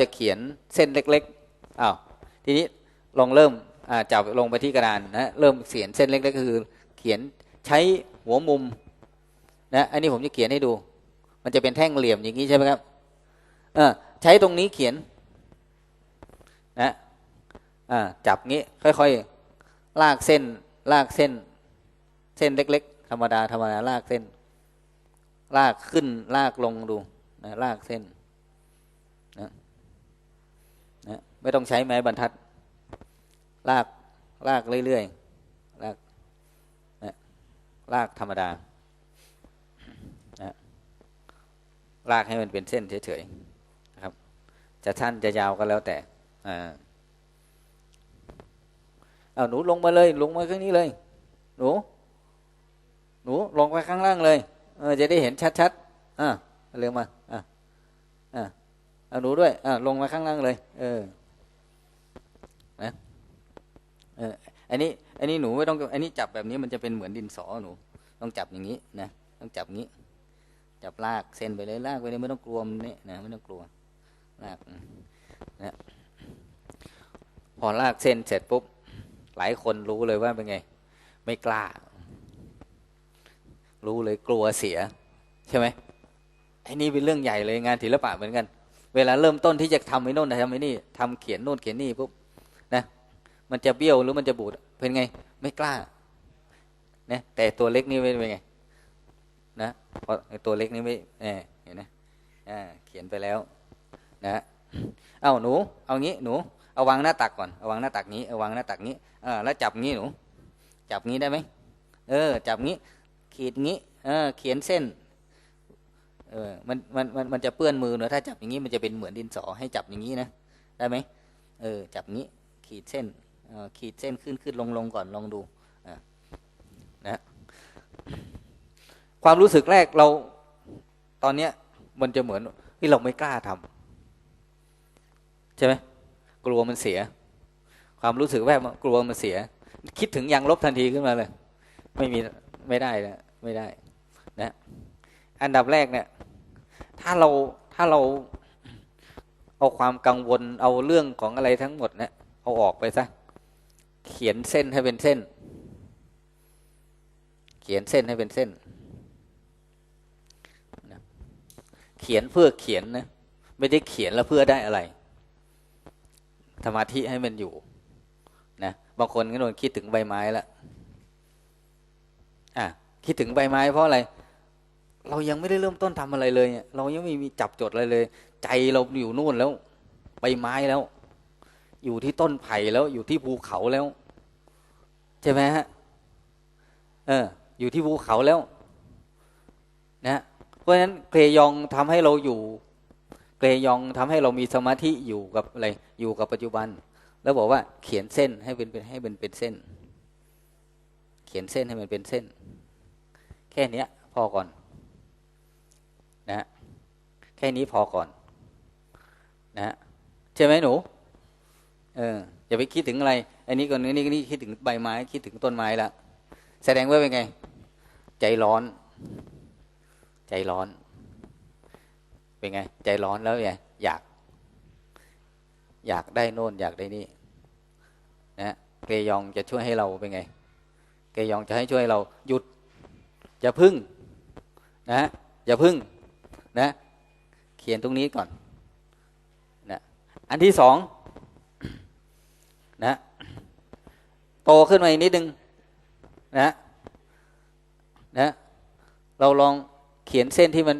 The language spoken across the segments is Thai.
จะเขียนเส้นเล็กๆอ้าวทีนี้ลองเริ่มจับลงไปที่กระดานนะเริ่มเขียนเส้นเล็กๆก็คือ เขียนใช้หัวมุมนะอันนี้ผมจะเขียนให้ดู มันจะเป็นแท่งเหลี่ยมอย่างนี้ใช่ไหมครับเออใช้ตรงนี้เขียนนะอ่าจับงี้ค่อยๆลากเส้นลากเส้น เส้นเล็ก ๆ ธรรมดาธรรมดาลากเส้น ลากขึ้นลากลงดูนะลากเส้นนะนะ ไม่ต้องใช้ไม้บรรทัด ลากลากเรื่อยๆลากนะลากธรรมดานะลากให้มันเป็นเส้นเฉยๆนะครับ จะสั้นจะยาวก็แล้วแต่อ่าเอาหนูลงมาเลย ลงมาข้างนี้เลย หนู หนูลงไปข้างล่างเลย เออจะได้เห็นชัดๆอ่าเร็วมาอ่าอ่าเอาหนูด้วยอ่าลงมาข้างล่างเลย เออนะ เอออันนี้อันนี้หนูไม่ต้องอันนี้จับแบบนี้มันจะเป็นเหมือนดินสอหนู ต้องจับอย่างนี้นะต้องจับงี้ จับลากเส้นไปเลยลากไปเลยไม่ต้องกลัวมันนี่นะไม่ต้องกลัวลากนะพอลากเส้นเสร็จปุ๊บหลายคนรู้เลยว่าเป็นไง ไม่กล้า รู้เลยกลัวเสีย ใช่ไหมไอ้นี่เป็นเรื่องใหญ่เลยงานศิลปะเหมือนกัน เวลาเริ่มต้นที่จะทำไอ้นู่นทำไอ้นี่ทำเขียนโน่นเขียนนี่ปุ๊บ มันจะเบี้ยวหรือมันจะบูดเป็นไง ไม่กล้านะแต่ตัวเล็กนี่เป็นไง นะเพราะตัวเล็กนี่ไม่เห็นไหมเขียนไปแล้ว นะเอาหนู เอางี้หนูเอาวางหน้าตักก่อนเอาวางหน้าตักนี้เอาวางหน้าตักนี้เออแล้วจับงี้หนู จับงี้ได้ไหมเออ จับงี้ ขีดงี้ เออ เขียนเส้น เออมันมันมันมันจะเปื้อนมือเนอะถ้าจับอย่างนี้มันจะเป็นเหมือนดินสอให้จับอย่างนี้นะได้ไหมเออ จับงี้ ขีดเส้น ขีดเส้นขึ้นขึ้นลงลงก่อนลองดูนะความรู้สึกแรกเราตอนเนี้ยมันจะเหมือนที่เราไม่กล้าทำใช่ไหมกลัวมันเสีย ความรู้สึกแรกกลัวมันเสีย คิดถึงยางลบทันทีขึ้นมาเลย ไม่มีไม่ได้นะไม่ได้นะอันดับแรกเนี่ย ถ้าเราถ้าเราเอาความกังวลเอาเรื่องของอะไรทั้งหมดเนะี่ยเอาออกไปซะ เขียนเส้นให้เป็นเส้น เขียนเส้นให้เป็นเส้นนะเขียนเพื่อเขียนนะ ไม่ได้เขียนแล้วเพื่อได้อะไรสมาธิให้มันอยู่นะบางคนก็โดนคิดถึงใบไม้แล้วอะคิดถึงใบไม้เพราะอะไร เรายังไม่ได้เริ่มต้นทำอะไรเลย เรายังไม่มีจับจดอะไรเลย ใจเราอยู่นู่นแล้ว ใบไม้แล้ว อยู่ที่ต้นไผ่แล้ว อยู่ที่ภูเขาแล้ว ใช่ไหมฮะเออ อยู่ที่ภูเขาแล้ว นะเพราะฉะนั้นเกรยองทำให้เราอยู่ เกรยองทำให้เรามีสมาธิอยู่กับอะไรอยู่กับปัจจุบัน แล้วบอกว่าเขียนเส้นให้เป็นให้เป็นเป็นเส้น เขียนเส้นให้มันเป็นเส้น แค่เนี้ย พอก่อน นะแค่นี้พอก่อน นะใช่ไหมหนู เอออย่าไปคิดถึงอะไรอันนี้ก่อนนี้นี่คิดถึงใบไม้ คิดถึงต้นไม้ละแสดงว่าเป็นไง ใจร้อน ใจร้อน เป็นไง ใจร้อนแล้วไงอยาก อยากได้โน่นอยากได้นี่นะเกยองจะช่วยให้เราเป็นไง เกยองจะให้ช่วยเราหยุดอย่าพึ่ง นะอย่าพึ่ง นะ เขียนตรงนี้ก่อนนะอันที่สอง นะโตขึ้นมาอีกนิดนึงนะนะ เราลองเขียนเส้นที่มัน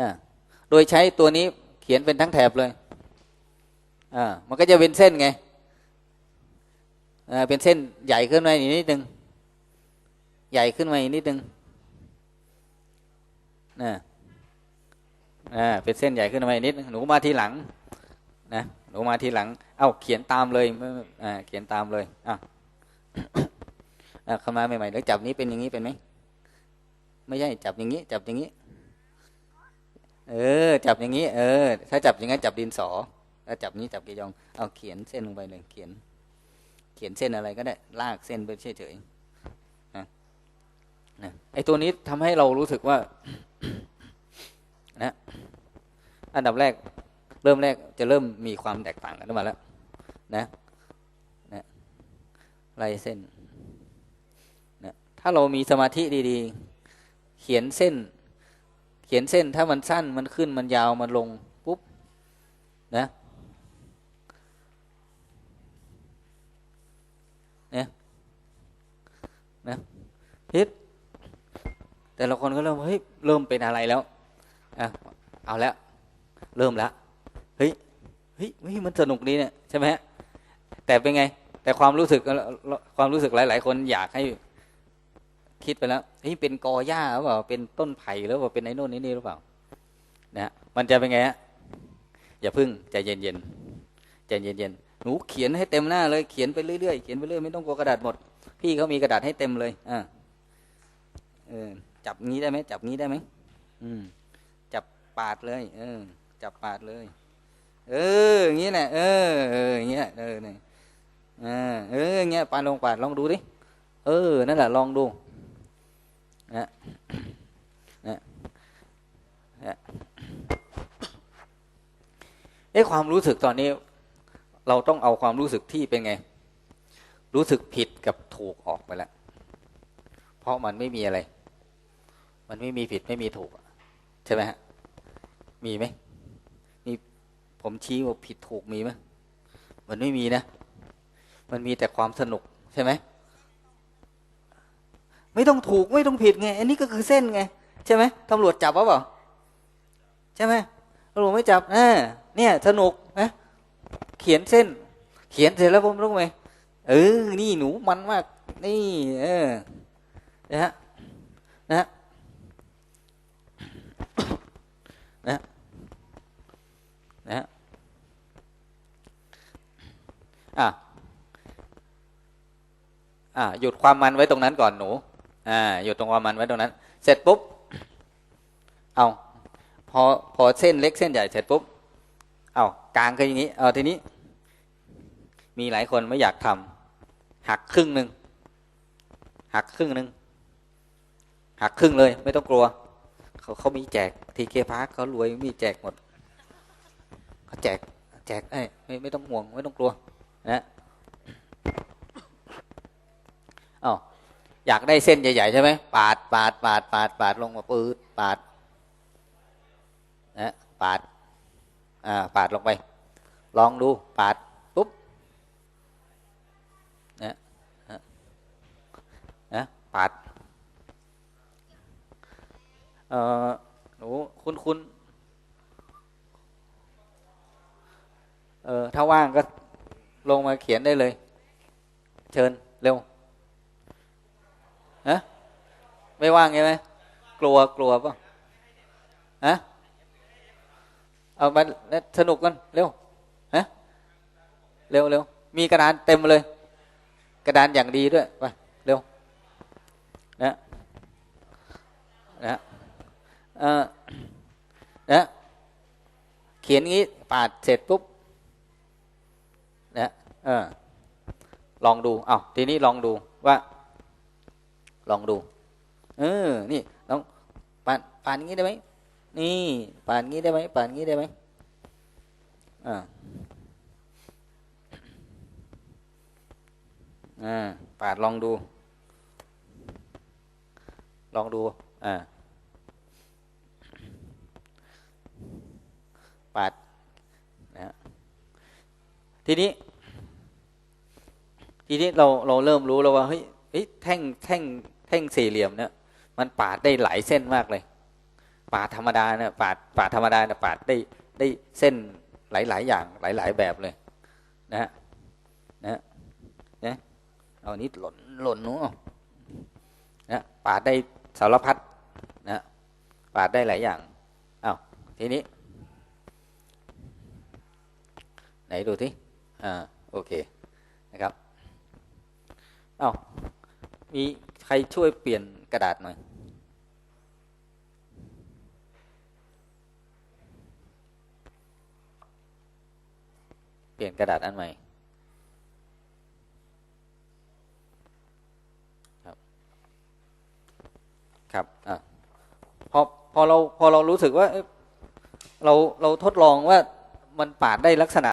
นะโดยใช้ตัวนี้เขียนเป็นทั้งแถบเลยอ่ามันก็จะเป็นเส้นไงอ่าเป็นเส้นใหญ่ขึ้นมาอีกนิดนึงใหญ่ขึ้นมาอีกนิดนึงนะอ่าเป็นเส้นใหญ่ขึ้นมาอีกนิดหนูมาทีหลังนะ หนูมาทีหลัง เอา้าเขียนตามเลยอ่าเขียนตามเลยอะเข้ามาใหม่ๆแล้วจับนี้เป็นอย่างนี้เป็นไหมไม่ใช่จับอย่างนี้ จับอย่างนี้ เออ จับอย่างนี้ เออ ถ้าจับอย่างนั้นจับดินสอถ้าจับนี้จับกียองเอาเขียนเส้นลงไปเลยเขียน เขียนเส้นอะไรก็ได้ ลากเส้นไปเฉยๆนะไอตัวนี้ทำให้เรารู้สึกว่า นะ อันดับแรก เริ่มแรกจะเริ่มมีความแตกต่างกันมาแล้วนะนะไล่เส้นนะถ้าเรามีสมาธิดีๆ เขียนเส้น เขียนเส้นถ้ามันสั้นมันขึ้นมันยาวมันลงปุ๊บนะเนี่ยนะพิษแต่ละคนก็เริ่มเฮ้ยเริ่มเป็นอะไรแล้วอะเอาแล้วเริ่มแล้ว เฮ้ยเฮ้ยมันสนุกดีเนี่ยใช่ไหมฮะแต่เป็นไง แต่ความรู้สึกความรู้สึกหลาย ๆ คนอยากให้คิดไปแล้วเฮ้ยเป็นกอหญ้าหรือเปล่าเป็นต้นไผ่หรือเปล่าเป็นไอ้โน่นไอ้นี่หรือเปล่านะฮะมันจะเป็นไงฮะอย่าพึ่งใจเย็นๆใจเย็นๆหนูเขียนให้เต็มหน้าเลยเขียนไปเรื่อยๆเขียนไปเรื่อยไม่ต้องกลัวกระดาษหมด พี่เขามีกระดาษให้เต็มเลยอ่าเออจับงี้ได้ไหมจับงี้ได้ไหมอืมจับปาดเลย เออ จับปาดเลย เอออย่างนี้แหละเออเอออย่างเงี้ยเออเนี่ยเออเอออย่างเงี้ยปาดลงปาดลองดูดิเออนั่นแหละลองดูนะนะนะเอ้ความรู้สึกตอนนี้ เราต้องเอาความรู้สึกที่เป็นไง รู้สึกผิดกับถูกออกไปแล้วเพราะมันไม่มีอะไร มันไม่มีผิดไม่มีถูกใช่ไหมฮะมีไหม ผมชี้ว่าผิดถูกมีไหมมันไม่มีนะ มันมีแต่ความสนุกใช่ไหมไม่ต้องถูกไม่ต้องผิดไง อันนี้ก็คือเส้นไง ใช่ไหมตำรวจจับวะเปล่าใช่ไหมตำรวจไม่จับอ่าเนี่ยสนุกนะเขียนเส้น เขียนเสร็จแล้วผมรู้ไหมเออ นี่หนูมันมาก นี่ เออนะฮะนะฮะนะ อะอะหยุดความมันไว้ตรงนั้นก่อนหนูอ่าหยุดตรงความมันไว้ตรงนั้น เสร็จปุ๊บเอาพอพอเส้นเล็กเส้นใหญ่เสร็จปุ๊บเอากลางคืออย่างนี้เอาทีนี้ มีหลายคนไม่อยากทำหักครึ่งหนึ่งหักครึ่งหนึ่งหักครึ่งเลย ไม่ต้องกลัว เขาเขามีแจกทีเคพาร์คเขารวยมีแจกหมดเขาแจกแจกไอ้ไม่ไม่ต้องห่วง ไม่ต้องกลัว นะอ๋ออยากได้เส้นใหญ่ ๆ ใช่ไหมปาดปาดปาดปาดปาดลงมาปืดปาดนะปาดอ่าปาดลงไป ลองดูปาดปุ๊บนะนะปาดเออหนูคุณคุณเออถ้าว่างก็ ลงมาเขียนได้เลย เชิญเร็วฮะไม่ว่างใช่ไหมกลัวกลัวป่ะฮะเอามาสนุกกันเร็วฮะเร็วเร็วมีกระดานเต็มเลย กระดานอย่างดีด้วยไปเร็วนะนะเออนะเขียนงี้ปาดเสร็จปุ๊บ เออ ลองดูเอาทีนี้ลองดูว่า ลองดู เออ นี่ลองปาดปาดงี้ได้ไหมนี่ปาดงี้ได้ไหมปาดงี้ได้ไหมอ่าอ่าปาดลองดู ลองดูอ่าปาดนะทีนี้ ทีนี้เราเราเริ่มรู้แล้วว่าเฮ้ยแท่งแท่งแท่งสี่เหลี่ยมเนี่ย มันปาดได้หลายเส้นมากเลย ปาดธรรมดาเนี่ยปาดปาดธรรมดาเนี่ยปาดได้ได้เส้นหลายๆอย่างหลายๆแบบเลย นะฮะนะนะเอานี้หล่นหล่นนู้นะปาดได้สารพัดนะปาดได้หลายอย่างอ้าวทีนี้ ไหนดูที่อ่าโอเคนะครับ อ้าวมีใครช่วยเปลี่ยนกระดาษหน่อย เปลี่ยนกระดาษอันใหม่ครับ ครับอะพอพอเราพอเรารู้สึกว่าเอ๊ะเราเราทดลองว่ามันปาดได้ลักษณะ